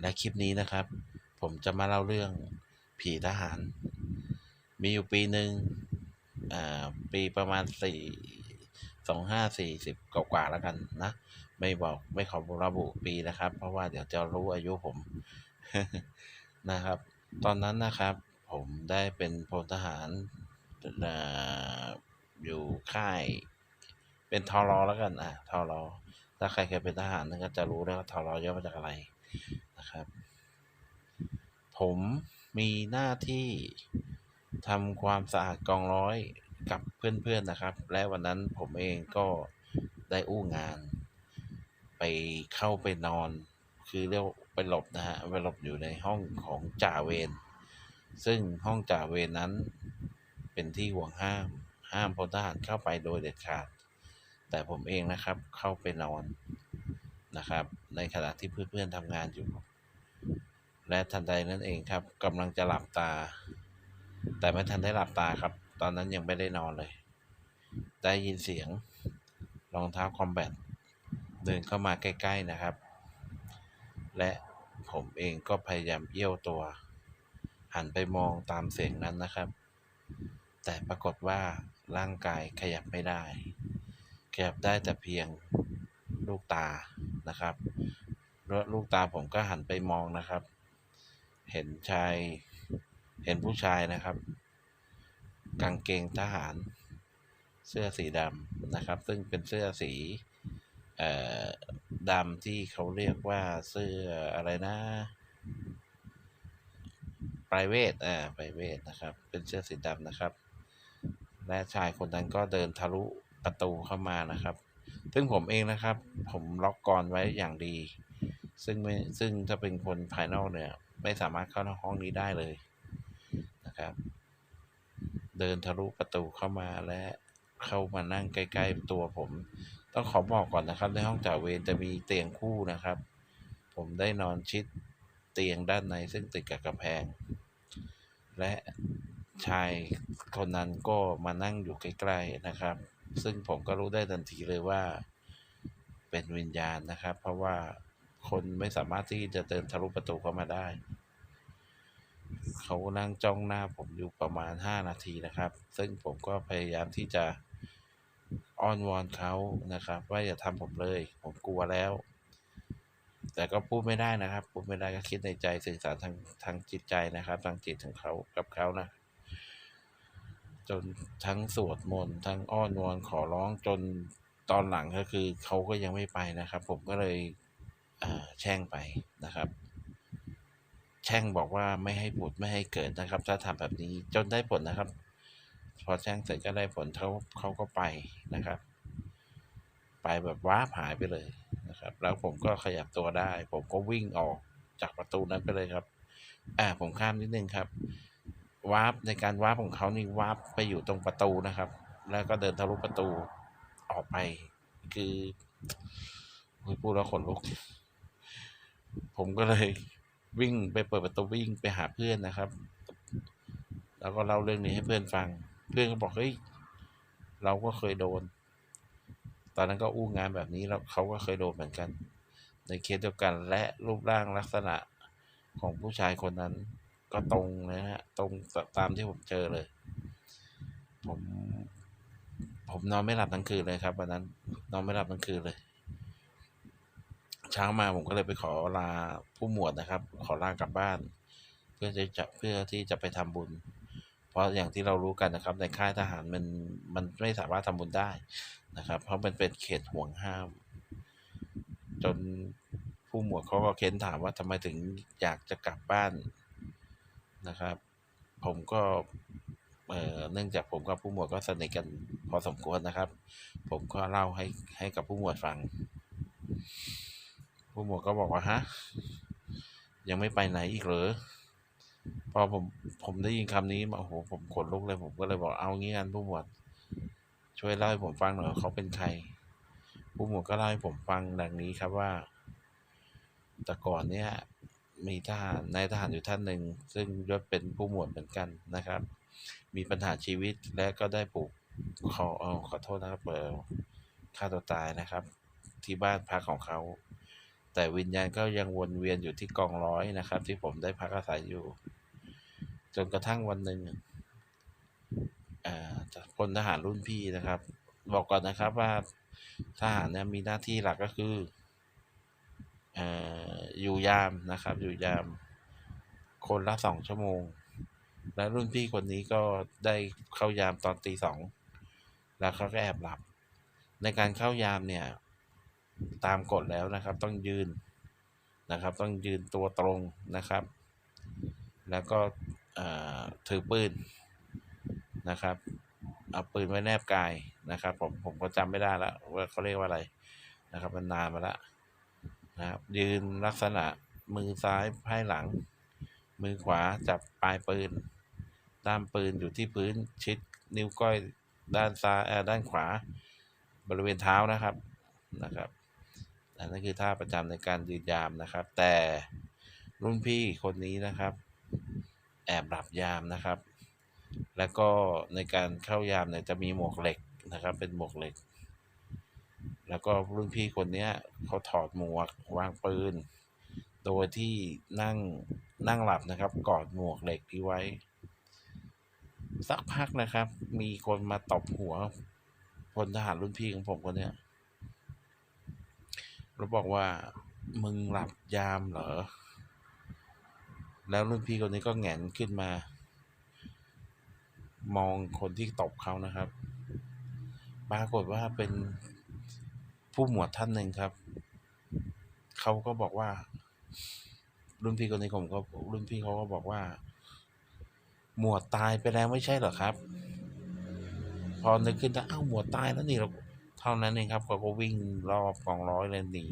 และคลิปนี้นะครับ ผมจะมาเล่าเรื่องผีทหาร มีอยู่ปีหนึ่งอ่าปีประมาณสี่สองห้าสี่สิบกว่าๆแล้วกันนะ ไม่บอกไม่ขอระบุปีนะครับ เพราะว่าเดี๋ยวจะรู้อายุผมนะครับ ตอนนั้นนะครับ ผมได้เป็นพลทหารอ่าอยู่ค่าย เป็นทอรอแล้วกันอะทอรอถ้าใครเคยเป็นทหารก็จะรู้แล้วทอรอย่อมาจากอะไร นะครับ ผมมีหน้าที่ทำความสะอาดกองร้อยกับเพื่อนๆนะครับ และวันนั้นผมเองก็ได้อู้งาน ไปเข้าไปนอน คือเรียกไปหลบนะฮะไปหลบอยู่ในห้องของจ่าเวรซึ่งห้องจ่าเวรนั้นเป็นที่ห่วงห้าม ห้ามพลทหารเข้าไปโดยเด็ดขาด แต่ผมเองนะครับเข้าไปนอนนะครับ ในขณะที่เพื่อนๆทำงานอยู่ และทันใดนั้นเองครับกำลังจะหลับตา แต่ไม่ทันได้หลับตาครับ ตอนนั้นยังไม่ได้นอนเลย ได้ยินเสียงรองเท้าคอมแบทเดินเข้ามาใกล้ ๆนะครับ และผมเองก็พยายามเอี้ยวตัว หันไปมองตามเสียงนั้นนะครับ แต่ปรากฏว่าร่างกายขยับไม่ได้ ขยับได้แต่เพียงลูกตานะครับ แล้วลูกตาผมก็หันไปมองนะครับ เห็นชาย เห็นผู้ชายนะครับ กางเกงทหาร เสื้อสีดำนะครับ ซึ่งเป็นเสื้อสีเอ่อดำที่เขาเรียกว่าเสื้ออะไรนะไพรเวทอ่าไพรเวทนะครับ เป็นเสื้อสีดำนะครับ และชายคนนั้นก็เดินทะลุประตูเข้ามานะครับ ซึ่งผมเองนะครับ ผมล็อกกรอนไว้อย่างดี ซึ่งไม่ซึ่งถ้าเป็นคนภายนอกเนี่ย ไม่สามารถเข้าห้องนี้ได้เลยนะครับ เดินทะลุประตูเข้ามาและเข้ามานั่งใกล้ ๆ ตัวผม ต้องขอบอกก่อนนะครับ ในห้องจ่าเวรจะมีเตียงคู่นะครับ ผมได้นอนชิดเตียงด้านในซึ่งติดกับกำแพง และชายคนนั้นก็มานั่งอยู่ใกล้ๆนะครับ ซึ่งผมก็รู้ได้ทันทีเลยว่าเป็นวิญญาณนะครับ เพราะว่า คนไม่สามารถที่จะเดินทะลุประตูเข้ามาได้ เขานั่งจ้องหน้าผมอยู่ประมาณ 5 นาทีนะครับ ซึ่งผมก็พยายามที่จะอ้อนวอนเขานะครับ ว่าอย่าทำผมเลย ผมกลัวแล้ว แต่ก็พูดไม่ได้นะครับ พูดไม่ได้ก็คิดในใจสื่อสารทางทางจิตใจนะครับ ทางจิตของเขากับเขานะ จนทั้งสวดมนต์ทั้งอ้อนวอนขอร้องจนตอนหลังก็คือเขาก็ยังไม่ไปนะครับ ผมก็เลย แช่งไปนะครับ แช่งบอกว่าไม่ให้ผุดไม่ให้เกิดนะครับ ถ้าทำแบบนี้จนได้ผลนะครับ พอแช่งเสร็จก็ได้ผลเขาเขาก็ไปนะครับ ไปแบบว้าบหายไปเลยนะครับ แล้วผมก็ขยับตัวได้ ผมก็วิ่งออกจากประตูนั้นไปเลยครับอ่าผมข้ามนิดนึงครับวาร์ปในการวาร์ปของเขานี่วาร์ปไปอยู่ตรงประตูนะครับ แล้วก็เดินทะลุประตูออกไป คือพูดแล้วขนลุก ผมก็เลยวิ่งไปเปิดประตูวิ่งไปหาเพื่อนนะครับ แล้วก็เล่าเรื่องนี้ให้เพื่อนฟัง เพื่อนก็บอกเฮ้ยเราก็เคยโดน ตอนนั้นก็อู้งานแบบนี้แล้วเขาก็เคยโดนเหมือนกัน ในเคสเดียวกันและรูปร่างลักษณะของผู้ชายคนนั้น ก็ตรงนะฮะตรงตามที่ผมเจอเลย ผมผมนอนไม่หลับทั้งคืนเลยครับวันนั้น นอนไม่หลับทั้งคืนเลย เช้ามาผมก็เลยไปขอลาผู้หมวดนะครับ ขอลากลับบ้าน เพื่อจะเพื่อที่จะไปทำบุญ เพราะอย่างที่เรารู้กันนะครับ ในค่ายทหารมันมันไม่สามารถทำบุญได้นะครับ เพราะมันเป็นเขตห่วงห้าม จนผู้หมวดเขาก็เค้นถามว่าทำไมถึงอยากจะกลับบ้านนะครับ ผมก็เอ่อเนื่องจากผมกับผู้หมวดก็สนิทกันพอสมควรนะครับ ผมก็เล่าให้ให้กับผู้หมวดฟัง ผู้หมวดก็บอกว่าฮะ ยังไม่ไปไหนอีกเหรอ พอผมผมได้ยินคำนี้มาโอ้โหผมขนลุกเลยผมก็เลยบอกเอางี้กันผู้หมวด ช่วยเล่าให้ผมฟังหน่อยเขาเป็นใคร ผู้หมวดก็เล่าให้ผมฟังดังนี้ครับว่า แต่ก่อนเนี่ยมีทหารนายทหารอยู่ท่านหนึ่ง ซึ่งยศเป็นผู้หมวดเหมือนกันนะครับ มีปัญหาชีวิตและก็ได้ปลูกขอเออขอโทษนะครับเออฆ่าตัวตายนะครับ ที่บ้านพักของเขา แต่วิญญาณก็ยังวนเวียนอยู่ที่กองร้อยนะครับ ที่ผมได้พักอาศัยอยู่ จนกระทั่งวันหนึ่งอ่าพลทหารรุ่นพี่นะครับ บอกก่อนนะครับว่าทหารเนี่ยมีหน้าที่หลักก็คือเอออยู่ยามนะครับ อยู่ยาม คนละสองชั่วโมง และรุ่นพี่คนนี้ก็ได้เข้ายามตอนตีสองแล้วเขาก็แอบหลับ ในการเข้ายามเนี่ย ตามกฎแล้วนะครับ ต้องยืนนะครับ ต้องยืนตัวตรงนะครับ แล้วก็เอ่อถือปืนนะครับเอาปืนไว้แนบกายนะครับ ผมผมก็จำไม่ได้แล้วว่าเขาเรียกว่าอะไรนะครับ มันนานมาล้วนะครับ ยืนลักษณะมือซ้ายไพ่หลัง มือขวาจับปลายปืนด้ามปืนอยู่ที่พื้นชิดนิ้วก้อยด้านซ้ายเอ่อด้านขวา บริเวณเท้านะครับนะครับ นนั้นคือท่าประจำในการยืนยามนะครับ แต่รุ่นพี่คนนี้นะครับ แอบหลับยามนะครับ แล้วก็ในการเข้ายามเนี่ยจะมีหมวกเหล็กนะครับ เป็นหมวกเหล็ก แล้วก็รุ่นพี่คนเนี้ยเขาถอดหมวกวางปืน โดยที่นั่งนั่งหลับนะครับ กอดหมวกเหล็กที่ไว้ สักพักนะครับ มีคนมาตบหัวพลทหารรุ่นพี่ของผมคนเนี้ย แล้วบอกว่ามึงหลับยามเหรอ แล้วรุ่นพี่คนนี้ก็แงนขึ้นมา มองคนที่ตบเขานะครับ ปรากฏว่าเป็นผู้หมวดท่านหนึ่งครับ เขาก็บอกว่า รุ่นพี่คนนี้ผมก็รุ่นพี่เขาก็บอกว่า หมวดตายไปแล้วไม่ใช่เหรอครับ พอนึกขึ้นได้อ้าวหมวดตายแล้วนี่เรา เท่านั้นเองครับเขาก็วิ่งรอบกองร้อยเลยหนี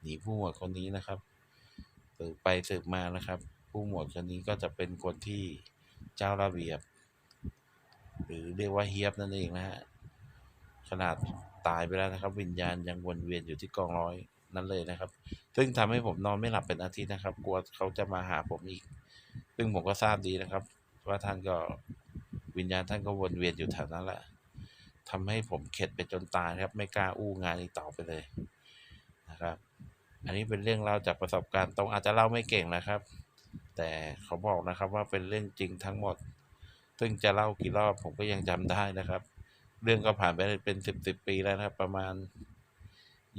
หนีผู้หมวดคนนี้นะครับสืบไปสืบมานะครับ ผู้หมวดคนนี้ก็จะเป็นคนที่เจ้าระเบียบ หรือเรียกว่าเฮียบนั่นเองนะฮะขนาดตายไปแล้วนะครับ วิญญาณยังวนเวียนอยู่ที่กองร้อยนั่นเลยนะครับ ซึ่งทำให้ผมนอนไม่หลับเป็นอาทิตย์นะครับ กลัวเขาจะมาหาผมอีก ซึ่งผมก็ทราบดีนะครับ ว่าท่านก็วิญญาณท่านก็วนเวียนอยู่แถวนั้นแหละ ทำให้ผมเข็ดไปจนตายครับ ไม่กล้าอู้งานอีกต่อไปเลยนะครับ อันนี้เป็นเรื่องเล่าจากประสบการณ์ตรงอาจจะเล่าไม่เก่งนะครับ แต่เขาบอกนะครับว่าเป็นเรื่องจริงทั้งหมด ซึ่งจะเล่ากี่รอบผมก็ยังจำได้นะครับ เรื่องก็ผ่านไปเป็นสิบสิบปีแล้วนะครับ ประมาณ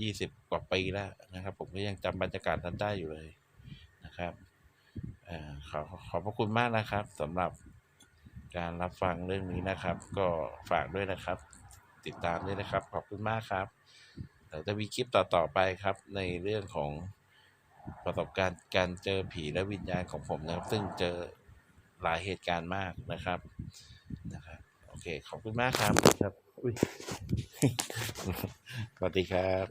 ยี่สิบกว่าปีแล้วนะครับ ผมก็ยังจำบรรยากาศนั้นได้อยู่เลยนะครับออขอขอบพระคุณมากนะครับสำหรับการรับฟังเรื่องนี้นะครับ ก็ฝากด้วยนะครับ ติดตามด้วยนะครับ ขอบคุณมากครับเดี๋ยวจะมีคลิปต่อๆไปครับ ในเรื่องของประสบการณ์การเจอผีและวิญญาณของผมนะครับ ซึ่งเจอหลายเหตุการณ์มากนะครับนะครับโอเค ขอบคุณมากครับครับสวัสดีครับ